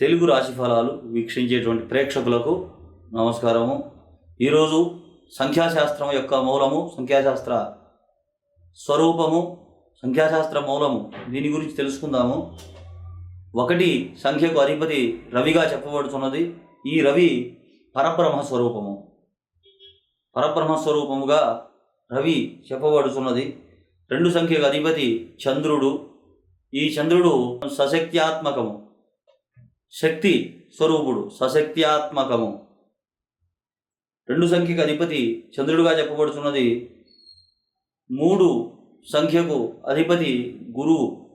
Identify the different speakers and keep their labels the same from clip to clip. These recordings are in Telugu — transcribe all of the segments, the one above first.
Speaker 1: తెలుగు రాశి ఫలాలు వీక్షించేటువంటి ప్రేక్షకులకు నమస్కారము. ఈరోజు సంఖ్యాశాస్త్రం యొక్క మూలము సంఖ్యాశాస్త్ర స్వరూపము సంఖ్యాశాస్త్ర మూలము. దీని గురించి తెలుసుకుందాము. ఒకటి సంఖ్యకు అధిపతి రవిగా చెప్పబడుతున్నది. ఈ రవి పరబ్రహ్మ స్వరూపము. పరబ్రహ్మ స్వరూపముగా రవి చెప్పబడుతున్నది. రెండు సంఖ్యకు అధిపతి చంద్రుడు. ఈ చంద్రుడు సశక్త్యాత్మకము. శక్తి స్వరూపుడు సశక్త్యాత్మకము. రెండు సంఖ్యకు అధిపతి చంద్రుడుగా చెప్పబడుతున్నది మూడు సంఖ్యకు అధిపతి గురువు.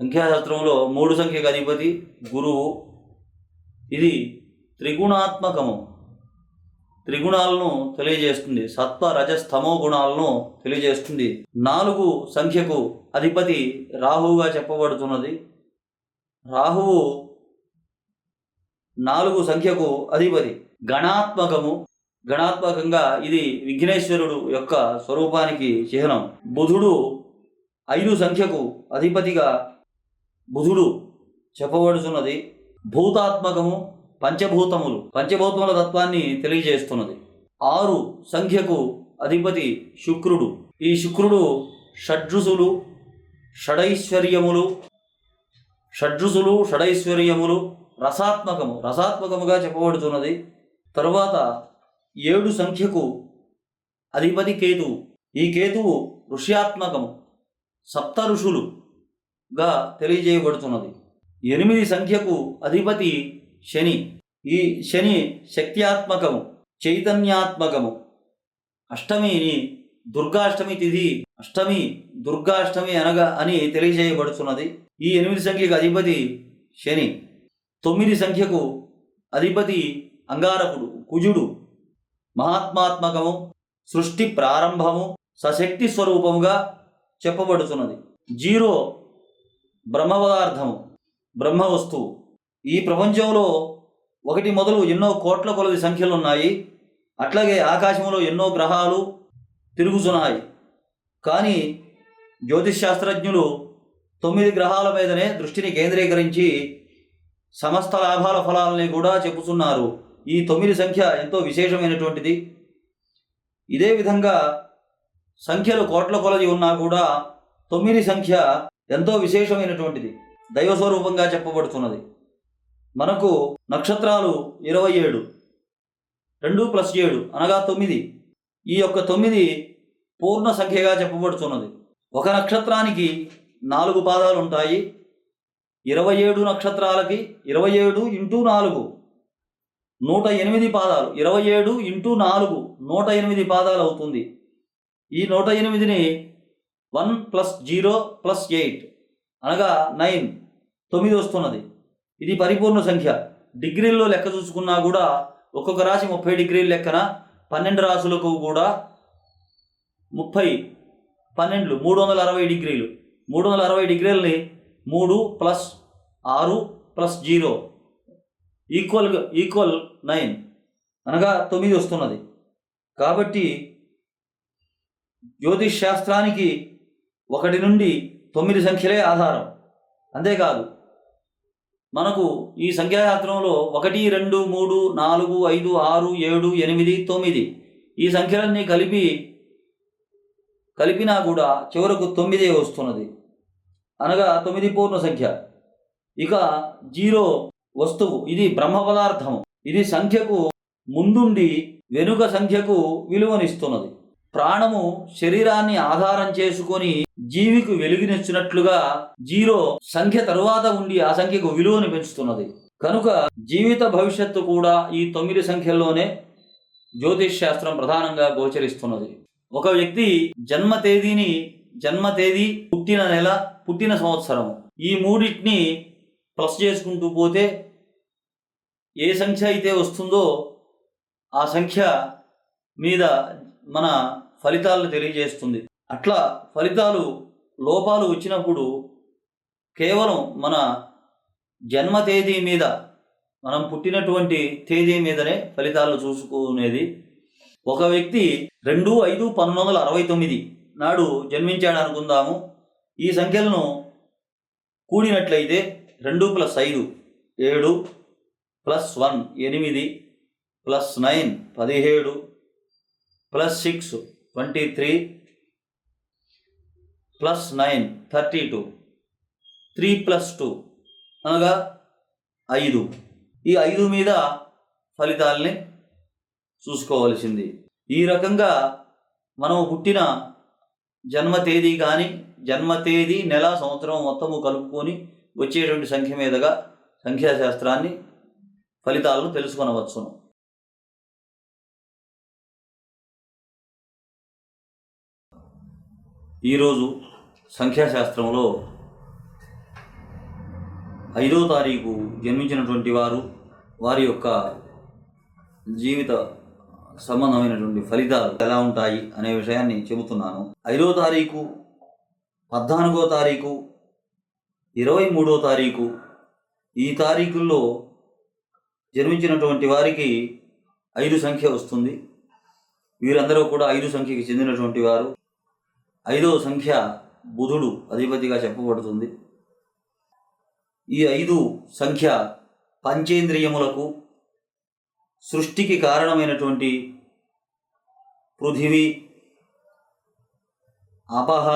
Speaker 1: సంఖ్యాశాస్త్రంలో మూడు సంఖ్యకు అధిపతి గురువు. ఇది త్రిగుణాత్మకము. త్రిగుణాలను తెలియజేస్తుంది. సత్వ రజస్తమో గుణాలను తెలియజేస్తుంది. నాలుగు సంఖ్యకు అధిపతి రాహువుగా చెప్పబడుతున్నది. రాహువు నాలుగు సంఖ్యకు అధిపతి. గణాత్మకము. గణాత్మకంగా ఇది విఘ్నేశ్వరుడు యొక్క స్వరూపానికి చిహ్నం. బుధుడు ఐదు సంఖ్యకు అధిపతిగా బుధుడు చెప్పబడుతున్నది భూతాత్మకము పంచభూతములు. పంచభూతముల తత్వాన్ని తెలియజేస్తున్నది. ఆరు సంఖ్యకు అధిపతి శుక్రుడు. ఈ శుక్రుడు షడ్రుసులు షడైశ్వర్యములు. షడ్రుసులు షడైశ్వర్యములు. రసాత్మకము రసాత్మకముగా చెప్పబడుతున్నది. తరువాత ఏడు సంఖ్యకు అధిపతి కేతువు. ఈ కేతువు ఋష్యాత్మకము సప్త ఋషులుగా తెలియజేయబడుతున్నది. ఎనిమిది సంఖ్యకు అధిపతి శని. ఈ శని శక్త్యాత్మకము చైతన్యాత్మకము. అష్టమిని దుర్గాష్టమి తిథి అష్టమి దుర్గాష్టమి అనగా అని తెలియజేయబడుతున్నది. ఈ ఎనిమిది సంఖ్యకు అధిపతి శని. తొమ్మిది సంఖ్యకు అధిపతి అంగారకుడు కుజుడు మహాత్మాత్మకము సృష్టి ప్రారంభము సశక్తి స్వరూపముగా చెప్పబడుతున్నది. జీరో బ్రహ్మ పదార్థము బ్రహ్మ వస్తువు. ఈ ప్రపంచంలో ఒకటి మొదలు ఎన్నో కోట్ల కొలది సంఖ్యలు ఉన్నాయి అట్లాగే ఆకాశంలో ఎన్నో గ్రహాలు తిరుగుతున్నాయి కానీ జ్యోతిష్ శాస్త్రజ్ఞులు తొమ్మిది గ్రహాల మీదనే దృష్టిని కేంద్రీకరించి సమస్త లాభాల ఫలాలని కూడా చెప్పుతున్నారు ఈ తొమ్మిది సంఖ్య ఎంతో విశేషమైనటువంటిది. ఇదే విధంగా సంఖ్యలు కోట్ల కొలది ఉన్నా కూడా తొమ్మిది సంఖ్య ఎంతో విశేషమైనటువంటిది. దైవస్వరూపంగా చెప్పబడుతున్నది. మనకు నక్షత్రాలు ఇరవై ఏడు రెండు ప్లస్ ఏడు అనగా తొమ్మిది. ఈ యొక్క తొమ్మిది పూర్ణ సంఖ్యగా చెప్పబడుతున్నది. ఒక నక్షత్రానికి నాలుగు పాదాలు ఉంటాయి ఇరవై ఏడు నక్షత్రాలకి ఇరవై ఏడు ఇంటూ నాలుగు నూట ఎనిమిది పాదాలు. ఇరవై ఏడు ఇంటూ నాలుగు నూట ఎనిమిది పాదాలు అవుతుంది. ఈ నూట ఎనిమిదిని one plus zero plus eight అనగా నైన్ తొమ్మిది వస్తున్నది. ఇది పరిపూర్ణ సంఖ్య. డిగ్రీల్లో లెక్క చూసుకున్నా కూడా ఒక్కొక్క రాశి ముప్పై డిగ్రీల లెక్కన పన్నెండు రాశులకు కూడా ముప్పై పన్నెండు మూడు వందల అరవై డిగ్రీలు. మూడు వందల అరవై డిగ్రీలని మూడు ప్లస్ ఆరు plus zero. Equal equal nine అనగా తొమ్మిది వస్తున్నది. కాబట్టి జ్యోతిష్ శాస్త్రానికి ఒకటి నుండి తొమ్మిది సంఖ్యలే ఆధారం. అంతేకాదు మనకు ఈ సంఖ్యాశాస్త్రంలో ఒకటి రెండు మూడు నాలుగు ఐదు ఆరు ఏడు ఎనిమిది తొమ్మిది. ఈ సంఖ్యలన్నీ కలిపి కలిపినా కూడా చివరకు తొమ్మిదే వస్తున్నది. అనగా తొమ్మిది పూర్ణ సంఖ్య. ఇక జీరో వస్తువు. ఇది బ్రహ్మ పదార్థము. ఇది సంఖ్యకు ముందుండి వెనుక సంఖ్యకు విలువనిస్తున్నది. ప్రాణము శరీరాన్ని ఆధారం చేసుకొని జీవికి వెలుగునిచ్చినట్లుగా జీరో సంఖ్య తరువాత ఉండి ఆ సంఖ్యకు విలువను పెంచుతున్నది. కనుక జీవిత భవిష్యత్తు కూడా ఈ తొమ్మిది సంఖ్యల్లోనే జ్యోతిష్ శాస్త్రం ప్రధానంగా గోచరిస్తున్నది. ఒక వ్యక్తి జన్మ తేదీని జన్మ తేదీ పుట్టిన నెల పుట్టిన సంవత్సరం ఈ మూడింటిని ప్లస్ చేసుకుంటూ పోతే ఏ సంఖ్య అయితే వస్తుందో ఆ సంఖ్య మీద మన ఫలితాలను తెలియజేస్తుంది. అట్లా ఫలితాలు లోపాలు వచ్చినప్పుడు కేవలం మన జన్మ తేదీ మీద మనం పుట్టినటువంటి తేదీ మీదనే ఫలితాలు చూసుకునేది. ఒక వ్యక్తి రెండు ఐదు పంతొమ్మిది వందల అరవై తొమ్మిది నాడు జన్మించాడు అనుకుందాము ఈ సంఖ్యలను కూడినట్లయితే రెండు ప్లస్ ఐదు ఏడు ప్లస్ వన్ ఎనిమిది ప్లస్ నైన్ పదిహేడు plus six twenty three plus nine thirty two three plus two అనగా ఐదు. ఈ ఐదు మీద ఫలితాల్ని చూసుకోవలసింది. ఈ రకంగా మనం పుట్టిన జన్మ తేదీ కానీ జన్మ తేదీ నెల సంవత్సరం మొత్తము కలుపుకొని వచ్చేటువంటి సంఖ్య మీదుగా సంఖ్యాశాస్త్రాన్ని ఫలితాలను తెలుసుకొనవచ్చును. ఈరోజు సంఖ్యాశాస్త్రంలో ఐదో తారీఖు జన్మించినటువంటి వారు వారి యొక్క జీవిత సంబంధమైనటువంటి ఫలితాలు ఎలా ఉంటాయి అనే విషయాన్ని చెబుతున్నాను. ఐదో తారీఖు పద్నాలుగో తారీఖు ఇరవై మూడో తారీఖు ఈ తారీఖుల్లో జన్మించినటువంటి వారికి ఐదు సంఖ్య వస్తుంది. వీరందరూ కూడా ఐదు సంఖ్యకి చెందినటువంటి వారు. ఐదవ సంఖ్య బుధుడు అధిపతిగా చెప్పబడుతుంది. ఈ ఐదు సంఖ్య పంచేంద్రియములకు సృష్టికి కారణమైనటువంటి పృథివీ అపహ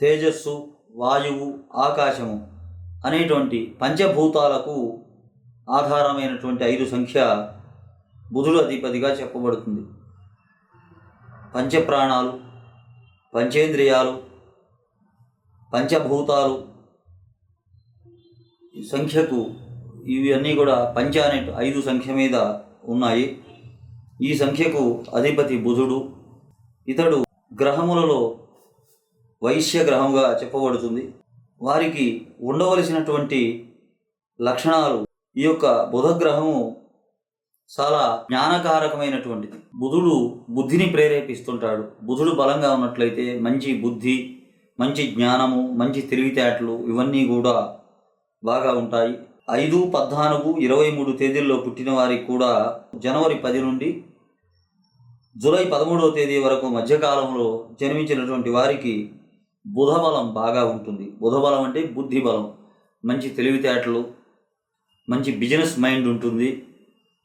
Speaker 1: తేజస్సు వాయువు ఆకాశము అనేటువంటి పంచభూతాలకు ఆధారమైనటువంటి ఐదు సంఖ్య బుధుడు అధిపతిగా చెప్పబడుతుంది. పంచప్రాణాలు పంచేంద్రియాలు పంచభూతాలు సంఖ్యకు ఇవన్నీ కూడా పంచ అనే ఐదు సంఖ్య మీద ఉన్నాయి. ఈ సంఖ్యకు అధిపతి బుధుడు. ఇతడు గ్రహములలో వైశ్య గ్రహంగా చెప్పబడుతుంది. వారికి ఉండవలసినటువంటి లక్షణాలు ఈ యొక్క బుధ గ్రహము చాలా జ్ఞానకారకమైనటువంటిది. బుధుడు బుద్ధిని ప్రేరేపిస్తుంటాడు. బుధుడు బలంగా ఉన్నట్లయితే మంచి బుద్ధి మంచి జ్ఞానము మంచి తెలివితేటలు ఇవన్నీ కూడా బాగా ఉంటాయి. ఐదు పద్నాలుగు ఇరవై మూడు తేదీల్లో పుట్టిన వారికి కూడా జనవరి పది నుండి జూలై పదమూడవ తేదీ వరకు మధ్యకాలంలో జన్మించినటువంటి వారికి బుధబలం బాగా ఉంటుంది. బుధబలం అంటే బుద్ధి బలం మంచి తెలివితేటలు మంచి బిజినెస్ మైండ్ ఉంటుంది.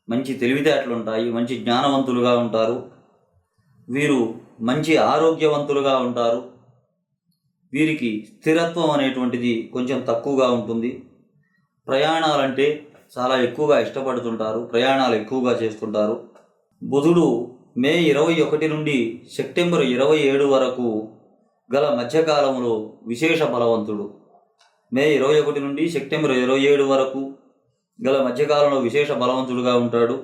Speaker 1: మంచి తెలివితేటలు ఉంటాయి మంచి జ్ఞానవంతులుగా ఉంటారు. వీరు మంచి ఆరోగ్యవంతులుగా ఉంటారు. వీరికి స్థిరత్వం అనేటువంటిది కొంచెం తక్కువగా ఉంటుంది. ప్రయాణాలంటే చాలా ఎక్కువగా ఇష్టపడుతుంటారు ప్రయాణాలు ఎక్కువగా చేస్తుంటారు. బుధుడు మే ఇరవై ఒకటి నుండి సెప్టెంబర్ ఇరవై ఏడు వరకు గల మధ్యకాలంలో విశేష బలవంతుడు. మే ఇరవై ఒకటి నుండి సెప్టెంబర్ ఇరవై ఏడు వరకు గల మధ్యకాలంలో విశేష బలవంతుడుగా ఉంటాడు.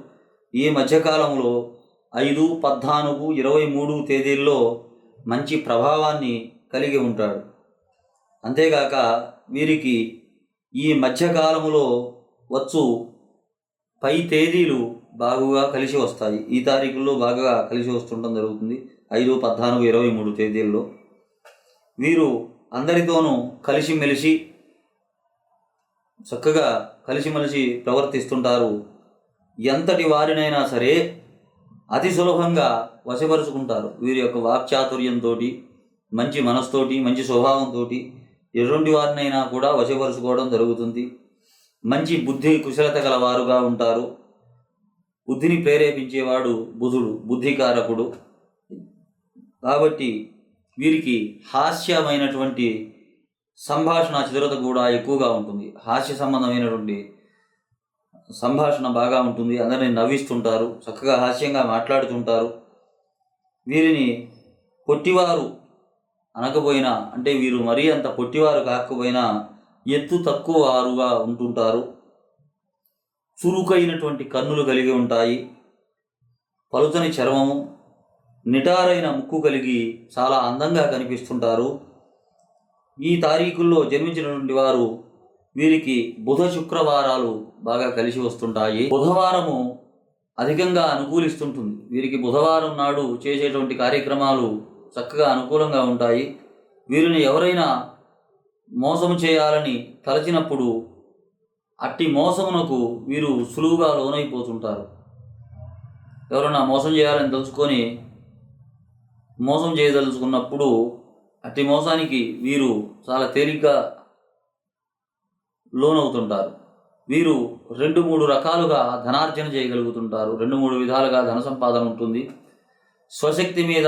Speaker 1: ఈ మధ్యకాలంలో ఐదు పద్నాలుగు ఇరవై మూడు తేదీల్లో మంచి ప్రభావాన్ని కలిగి ఉంటాడు. అంతేగాక వీరికి ఈ మధ్యకాలములో వచ్చు పై తేదీలు బాగుగా కలిసి వస్తాయి. ఈ తారీఖుల్లో బాగా కలిసి వస్తుండడం జరుగుతుంది. ఐదు పద్నాలుగు ఇరవై మూడు తేదీల్లో. వీరు అందరితోనూ కలిసిమెలిసి చక్కగా కలిసిమెలిసి ప్రవర్తిస్తుంటారు. ఎంతటి వారినైనా సరే అతి సులభంగా వశపరుచుకుంటారు. వీరి యొక్క వాక్చాతుర్యంతో మంచి మనస్తోటి మంచి స్వభావంతో ఎటువంటి వారినైనా కూడా వశపరుచుకోవడం జరుగుతుంది. మంచి బుద్ధి కుశలత గలవారుగా ఉంటారు. బుద్ధిని ప్రేరేపించేవాడు బుధుడు బుద్ధికారకుడు. కాబట్టి వీరికి హాస్యమైనటువంటి సంభాషణ చిత్రత కూడా ఎక్కువగా ఉంటుంది. హాస్య సంబంధమైనటువంటి సంభాషణ బాగా ఉంటుంది. అందరిని నవ్విస్తుంటారు. చక్కగా హాస్యంగా మాట్లాడుతుంటారు. వీరిని పొట్టివారు అనకపోయినా అంటే వీరు మరీ అంత పొట్టివారు కాకపోయినా ఎత్తు తక్కువ వారుగా ఉంటుంటారు. చురుకైనటువంటి కన్నులు కలిగి ఉంటాయి. పలుచని చర్మము నిటారైన ముక్కు కలిగి చాలా అందంగా కనిపిస్తుంటారు. ఈ తారీఖుల్లో జన్మించినటువంటి వారు వీరికి బుధ శుక్రవారాలు బాగా కలిసి వస్తుంటాయి. బుధవారము అధికంగా అనుకూలిస్తుంటుంది. వీరికి బుధవారం నాడు చేసేటువంటి కార్యక్రమాలు చక్కగా అనుకూలంగా ఉంటాయి. వీరిని ఎవరైనా మోసం చేయాలని తలచినప్పుడు అట్టి మోసమునకు వీరు సులువుగా లోనైపోతుంటారు. ఎవరైనా మోసం చేయాలని తెలుసుకొని మోసం చేయదలుచుకున్నప్పుడు అతి మోసానికి వీరు చాలా తేలిగ్గా లోనవుతుంటారు. వీరు రెండు మూడు రకాలుగా ధనార్జన చేయగలుగుతుంటారు. రెండు మూడు విధాలుగా ధన సంపాదన ఉంటుంది. స్వశక్తి మీద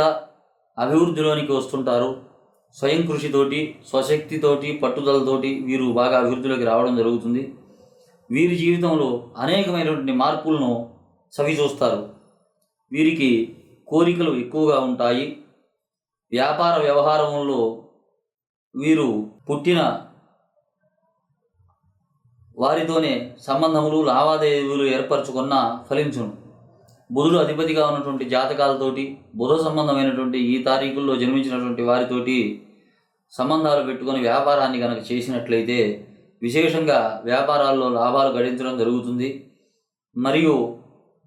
Speaker 1: అభివృద్ధిలోనికి వస్తుంటారు. స్వయం కృషితోటి స్వశక్తితోటి పట్టుదలతోటి వీరు బాగా అభివృద్ధిలోకి రావడం జరుగుతుంది. వీరి జీవితంలో అనేకమైనటువంటి మార్పులను సవి చూస్తారు వీరికి కోరికలు ఎక్కువగా ఉంటాయి. వ్యాపార వ్యవహారంలో వీరు పుట్టిన వారితోనే సంబంధములు లావాదేవీలు ఏర్పరచుకున్న ఫలించును. బుధుడు అధిపతిగా ఉన్నటువంటి జాతకాలతోటి బుధ సంబంధమైనటువంటి ఈ తారీఖుల్లో జన్మించినటువంటి వారితోటి సంబంధాలు పెట్టుకొని వ్యాపారాన్ని కనుక చేసినట్లయితే విశేషంగా వ్యాపారాల్లో లాభాలు గడించడం జరుగుతుంది. మరియు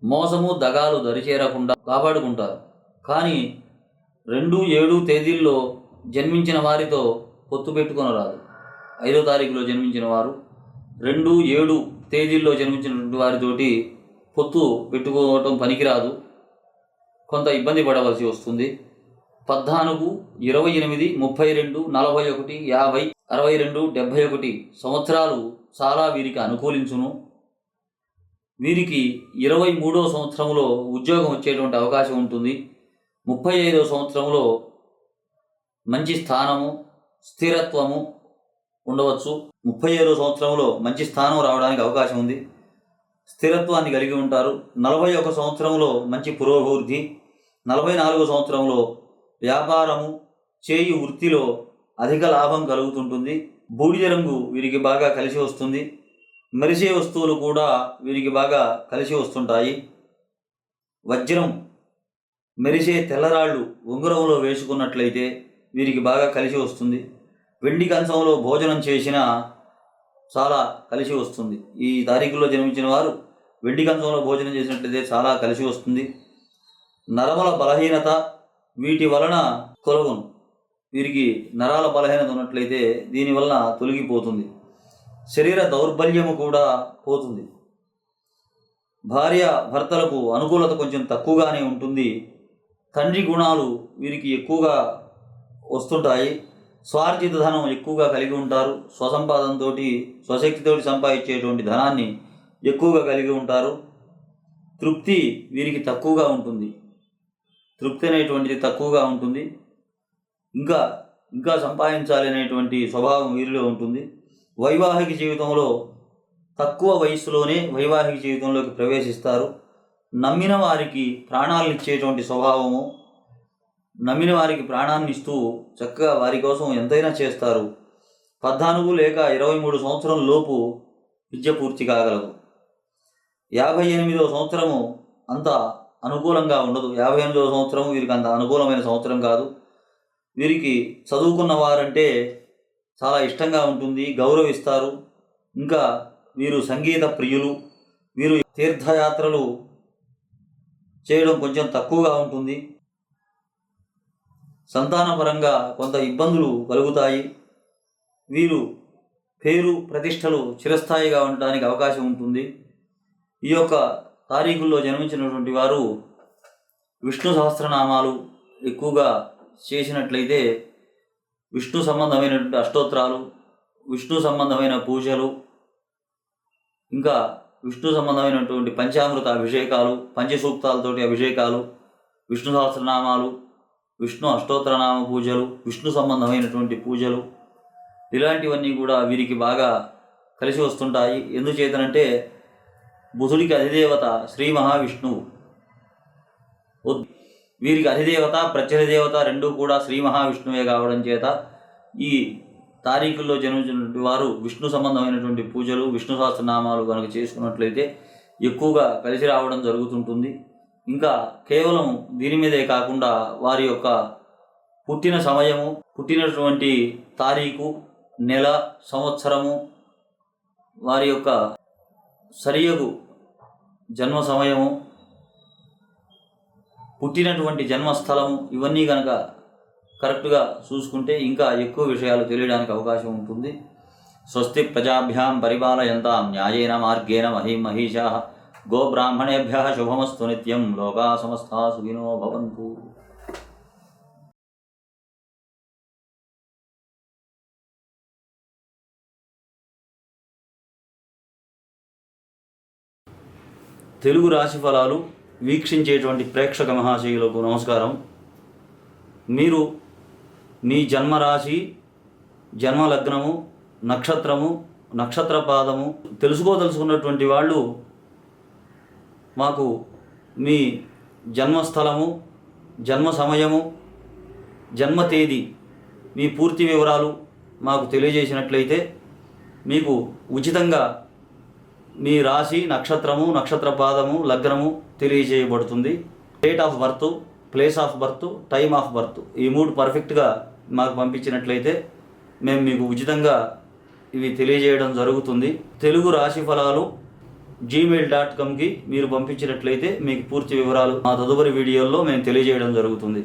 Speaker 1: మోసము దగాలు దరిచేరకుండా కాపాడుకుంటారు. కానీ రెండు ఏడు తేదీల్లో జన్మించిన వారితో పొత్తు పెట్టుకొనరాదు. ఐదో తారీఖులో జన్మించిన వారు రెండు ఏడు తేదీల్లో జన్మించినటువంటి వారితోటి పొత్తు పెట్టుకోవటం పనికిరాదు. కొంత ఇబ్బంది పడవలసి వస్తుంది. పద్నాలుగు ఇరవై ఎనిమిది ముప్పై రెండు నలభై ఒకటి యాభై అరవై రెండు డెబ్భై ఒకటి సంవత్సరాలు చాలా వీరికి అనుకూలించును. వీరికి ఇరవై మూడో సంవత్సరంలో ఉద్యోగం వచ్చేటువంటి అవకాశం ఉంటుంది. ముప్పై ఐదో సంవత్సరంలో మంచి స్థానము స్థిరత్వము ఉండవచ్చు. ముప్పై ఐదో సంవత్సరంలో మంచి స్థానం రావడానికి అవకాశం ఉంది. స్థిరత్వాన్ని కలిగి ఉంటారు. నలభై ఒక సంవత్సరంలో మంచి పురోభివృద్ధి నలభై నాలుగో సంవత్సరంలో వ్యాపారము చేయి వృత్తిలో అధిక లాభం కలుగుతుంటుంది. బూడిద రంగు వీరికి బాగా కలిసి వస్తుంది. మెరిసే వస్తువులు కూడా వీరికి బాగా కలిసి వస్తుంటాయి. వజ్రం మెరిసే తెల్లరాళ్ళు ఉంగరంలో వేసుకున్నట్లయితే వీరికి బాగా కలిసి వస్తుంది. వెండి కంచంలో భోజనం చేసిన చాలా కలిసి వస్తుంది. ఈ తారీఖులో జన్మించిన వారు వెండి కంచంలో భోజనం చేసినట్లయితే చాలా కలిసి వస్తుంది. నరముల బలహీనత వీటి వలన తొలగును. వీరికి నరాల బలహీనత ఉన్నట్లయితే దీనివల్ల తొలగిపోతుంది. శరీర దౌర్బల్యము కూడా పోతుంది. భార్య భర్తలకు అనుకూలత కొంచెం తక్కువగానే ఉంటుంది. తండ్రి గుణాలు వీరికి ఎక్కువగా వస్తుంటాయి. స్వార్జిత ధనం ఎక్కువగా కలిగి ఉంటారు. స్వసంపాదనతో స్వశక్తితోటి సంపాదించేటువంటి ధనాన్ని ఎక్కువగా కలిగి ఉంటారు. తృప్తి వీరికి తక్కువగా ఉంటుంది. తృప్తి అనేటువంటిది తక్కువగా ఉంటుంది. ఇంకా ఇంకా సంపాదించాలి అనేటువంటి స్వభావం వీరిలో ఉంటుంది. వైవాహిక జీవితంలో తక్కువ వయస్సులోనే వైవాహిక జీవితంలోకి ప్రవేశిస్తారు. నమ్మిన వారికి ప్రాణాలను ఇచ్చేటువంటి స్వభావము నమ్మిన వారికి ప్రాణాన్ని ఇస్తూ చక్కగా వారి కోసం ఎంతైనా చేస్తారు. పద్నాలుగు లేక ఇరవై మూడు సంవత్సరం లోపు విద్య పూర్తి కాగలదు. యాభై ఎనిమిదవ సంవత్సరము అంత అనుకూలంగా ఉండదు. యాభై ఎనిమిదవ సంవత్సరం వీరికి అంత అనుకూలమైన సంవత్సరం కాదు. వీరికి చదువుకున్న వారంటే చాలా ఇష్టంగా ఉంటుంది గౌరవిస్తారు. ఇంకా వీరు సంగీత ప్రియులు వీరు తీర్థయాత్రలు చేయడం కొంచెం తక్కువగా ఉంటుంది. సంతానపరంగా కొంత ఇబ్బందులు కలుగుతాయి. వీరు పేరు ప్రతిష్టలు చిరస్థాయిగా ఉండడానికి అవకాశం ఉంటుంది. ఈ యొక్క తారీఖుల్లో జన్మించినటువంటి వారు విష్ణు సహస్రనామాలు ఎక్కువగా చేసినట్లయితే విష్ణు సంబంధమైనటువంటి అష్టోత్తరాలు విష్ణు సంబంధమైన పూజలు ఇంకా విష్ణు సంబంధమైనటువంటి పంచామృత అభిషేకాలు పంచసూక్తాలతోటి అభిషేకాలు విష్ణు సహస్రనామాలు విష్ణు అష్టోత్తరనామ పూజలు విష్ణు సంబంధమైనటువంటి పూజలు. ఇలాంటివన్నీ కూడా వీరికి బాగా కలిసి వస్తుంటాయి. ఎందుచేతనంటే బుధుడికి అధిదేవత శ్రీ మహావిష్ణువు. వీరికి అధిదేవత ప్రత్యధి దేవత రెండూ కూడా శ్రీ మహావిష్ణువే కావడం చేత ఈ తారీఖుల్లో జన్మించినటువంటి వారు విష్ణు సంబంధమైనటువంటి పూజలు విష్ణు సహస్రనామాలు కనుక చేసుకున్నట్లయితే ఎక్కువగా కలిసి రావడం జరుగుతుంటుంది. ఇంకా కేవలం దీని మీదే కాకుండా వారి యొక్క పుట్టిన సమయము పుట్టినటువంటి తారీఖు నెల సంవత్సరము వారి యొక్క సరియగు జన్మ సమయము పుట్టినటువంటి జన్మస్థలము ఇవన్నీ కనుక కరెక్ట్గా చూసుకుంటే ఇంకా ఎక్కువ విషయాలు తెలియడానికి అవకాశం ఉంటుంది. స్వస్తి ప్రజాభ్యాం పరిపాలయంతాం న్యాయేన మార్గేణ మహీ మహిషా గోబ్రాహ్మణేభ్య శుభమస్తు నిత్యం లోకా సమస్తా సుఖినో భవంతు. తెలుగు రాశి ఫలాలు వీక్షించేటువంటి ప్రేక్షక మహాశయులకు నమస్కారం. మీరు మీ జన్మరాశి జన్మ లగ్నము నక్షత్రము నక్షత్ర పాదము తెలుసుకోదలుచుకున్నటువంటి వాళ్ళు మాకు మీ జన్మస్థలము జన్మ సమయము జన్మ తేదీ మీ పూర్తి వివరాలు మాకు తెలియజేసినట్లయితే మీకు ఉచితంగా మీ రాశి నక్షత్రము నక్షత్ర పాదము లగ్నము తెలియజేయబడుతుంది. Date of birth place of birth time of birth ఈ మూడు పర్ఫెక్ట్గా మాకు పంపించినట్లయితే మేము మీకు ఉచితంగా ఇవి తెలియజేయడం జరుగుతుంది. తెలుగు రాశి ఫలాలు జీమెయిల్ డాట్ కామ్కి మీరు పంపించినట్లయితే మీకు పూర్తి వివరాలు మా తదుపరి వీడియోల్లో మేము తెలియజేయడం జరుగుతుంది.